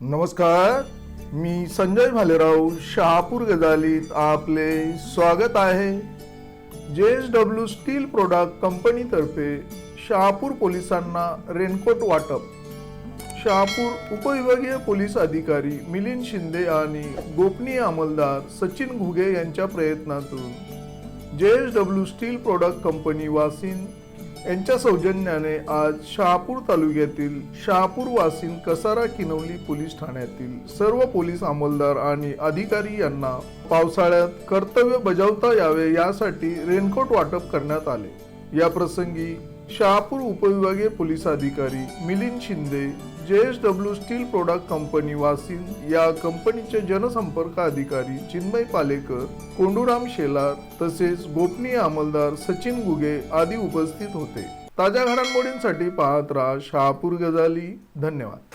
नमस्कार मी संजय भालेराव शहापूर गजालीत आपले स्वागत आहे. J S W steel product कंपनीतर्फे शहापूर पोलिसांना रेनकोट वाटप. शहापूर उपविभागीय पोलीस अधिकारी मिलिंद शिंदे आणि गोपनीय अंमलदार सचिन घुगे यांच्या प्रयत्नातून J S W steel product company Vasin यांच्या सौजन्याने आज शहापूर तालुक्यातील शहापूर वासिन कसारा किनवली पोलीस ठाण्यातील सर्व पोलीस अंमलदार आणि अधिकारी यांना पावसाळ्यात कर्तव्य बजावता यावे यासाठी रेनकोट वाटप करण्यात आले. या प्रसंगी शहापूर उपविभागीय पोलीस अधिकारी Milind Shinde J S W steel product company Vasin या कंपनीचे जनसंपर्क अधिकारी चिन्मय पालेकर कोंडूराम शेलार तसेच गोपनीय अंमलदार सचिन गुगे आदी उपस्थित होते. ताज्या घडामोडींसाठी पाहत राहा शहापूर गजाली. धन्यवाद.